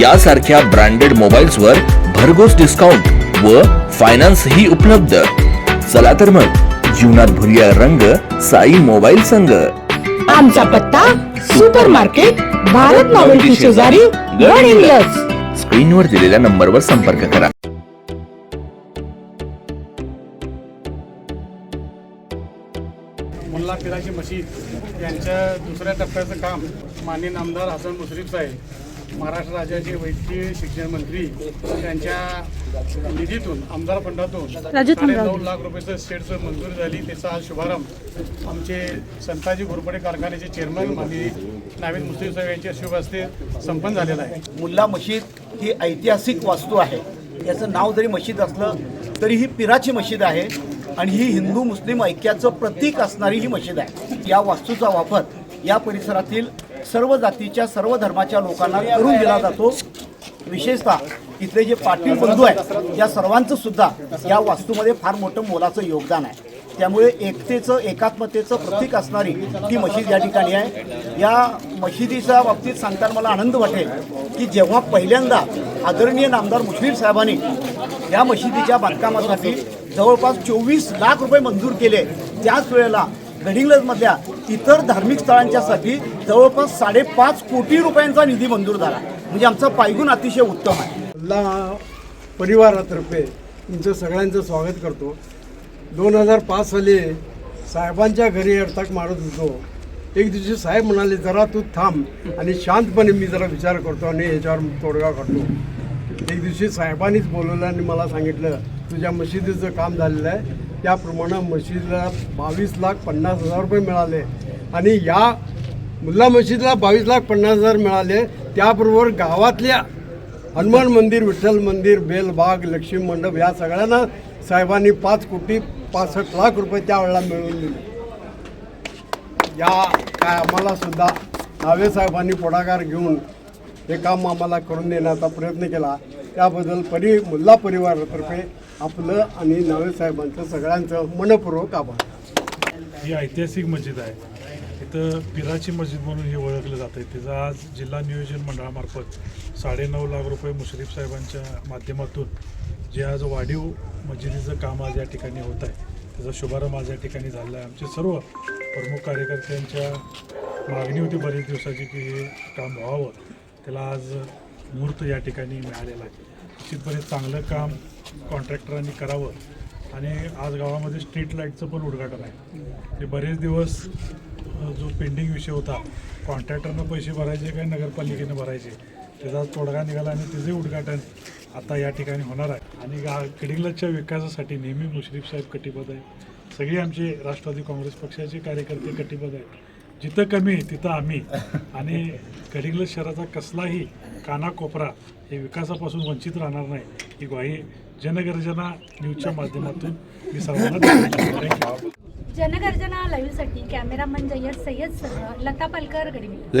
यासारख्या branded mobiles वर भरघोस डिस्काउंट व फायनान्स ही उपलब्ध. चला तर मग जीवनात भरूया रंग साई मोबाईल संघ. आमचा पत्ता सुपर मार्केट भारत नॉवेल्टी शेजारी गड हिंग्लज स्क्रीनवर दिलेल्या नंबरवर संपर्क करा. मुल्ला पिराची मशीद यांच्या दुसऱ्या टप्प्याचं काम माननीय आमदार हसन मुश्रीफ साहेब महाराष्ट्र राज्याचे वैद्यकीय शिक्षण मंत्री त्यांच्या निधीतून आमदार फंडातून साडे नऊ लाख रुपयाचं शेडचं मंजुरी झाली. त्याचा आज शुभारंभ. आमचे संताजी घोरपडे कारखान्याचे चेअरमन माननीय नाविद मुश्रीफ साहेब यांच्या शुभ हस्ते संपन्न झालेला आहे. मुल्ला मशीद ही ऐतिहासिक वास्तू आहे. याचं नाव जरी मशीद असलं तरी ही पिराची मशीद आहे आणि ही हिंदू मुस्लिम ऐक्याचं प्रतीक असणारी ही मशीद आहे. या वास्तूचा वापर या परिसरातील सर्व जातीच्या सर्व धर्माच्या लोकांना करून दिला जातो. विशेषतः इथले जे पाटील बंधू आहेत या सर्वांचं सुद्धा या वास्तूमध्ये फार मोठं मोलाचं योगदान आहे. त्यामुळे एकतेचं एकात्मतेचं प्रतीक असणारी ही मशीद या ठिकाणी आहे. या मशिदीच्या बाबतीत सांगताना मला आनंद वाटेल की जेव्हा पहिल्यांदा आदरणीय नामदार मुश्रीफ साहेबांनी या मशिदीच्या बांधकामासाठी जवळपास चोवीस लाख रुपये मंजूर केले त्याच वेळेला गडिंग्लजमधल्या इतर धार्मिक स्थळांच्यासाठी जवळपास साडेपाच कोटी रुपयांचा निधी मंजूर झाला. म्हणजे आमचा पायगुण अतिशय उत्तम आहे. परिवारातर्फे तुमचं सगळ्यांचं स्वागत करतो. दोन हजार पाच साली साहेबांच्या घरी अर्थाक मारत होतो. एक दिवशी साहेब म्हणाले जरा तू थांब आणि शांतपणे मी जरा विचार करतो आणि याच्यावर तोडगा काढतो. एक दिवशी साहेबांनीच बोलवलं आणि मला सांगितलं तुझ्या मशिदीचं काम झालेलं आहे. त्याप्रमाणे मशिदीला बावीस लाख पन्नास हजार रुपये मिळाले. आणि या मुल्ला मशीदला बावीस लाख पन्नास हजार मिळाले. त्याबरोबर गावातल्या हनुमान मंदिर विठ्ठल मंदिर बेलबाग लक्ष्मी मंडप या सगळ्यांना साहेबांनी पाच कोटी पासष्ट लाख रुपये त्यावेळेला मिळवून दिले. या काय आम्हाला सुद्धा नावे साहेबांनी पुढाकार घेऊन हे काम आम्हाला करून देण्याचा प्रयत्न केला. त्याबद्दल परि मुल्ला परिवारातर्फे आपलं आणि नावे साहेबांचं सगळ्यांचं मनपूर्वक आभार. ही ऐतिहासिक मस्जिद आहे. इथं पिराची मस्जिद म्हणून हे ओळखलं जातं. आहे तिचं आज जिल्हा नियोजन मंडळामार्फत साडेनऊ लाख रुपये मुश्रीफ साहेबांच्या माध्यमातून जे आज वाढीव मस्जिदीचं काम आज या ठिकाणी होत आहे. त्याचा शुभारंभ आज या ठिकाणी झाला आहे. आमचे सर्व प्रमुख कार्यकर्त्यांच्या मागणी होती बरेच दिवसाची की हे काम व्हावं. त्याला आज मुहूर्त या ठिकाणी मिळालेला आहे. निश्चितपणे चांगलं काम कॉन्ट्रॅक्टरांनी करावं. आणि आज गावामध्ये स्ट्रीट लाईटचं पण उद्घाटन आहे. ते बरेच दिवस जो पेंडिंग विषय होता कॉन्ट्रॅक्टरनं पैसे भरायचे काय नगरपालिकेनं भरायचे? त्याचा तोडगा निघाला आणि त्याचे उद्घाटन आता या ठिकाणी होणार आहे. आणि गा किडिंगलजच्या विकासासाठी नेहमी मुश्रीफ साहेब कटिबद्ध आहे सगळे आमचे राष्ट्रवादी काँग्रेस पक्षाचे कार्यकर्ते कटिबद्ध आहेत. जिथं कमी तिथं आम्ही. आणि कडिंगलज शहराचा कसलाही कानाकोपरा हे विकासापासून वंचित राहणार नाही ही ग्वाही जनगर्जना न्यूजच्या माध्यमातून मी सर्वांना जनगर्जना लाईव्हसाठी कॅमेरामन जय्यद सय्यद सह लता पालकर गरीबी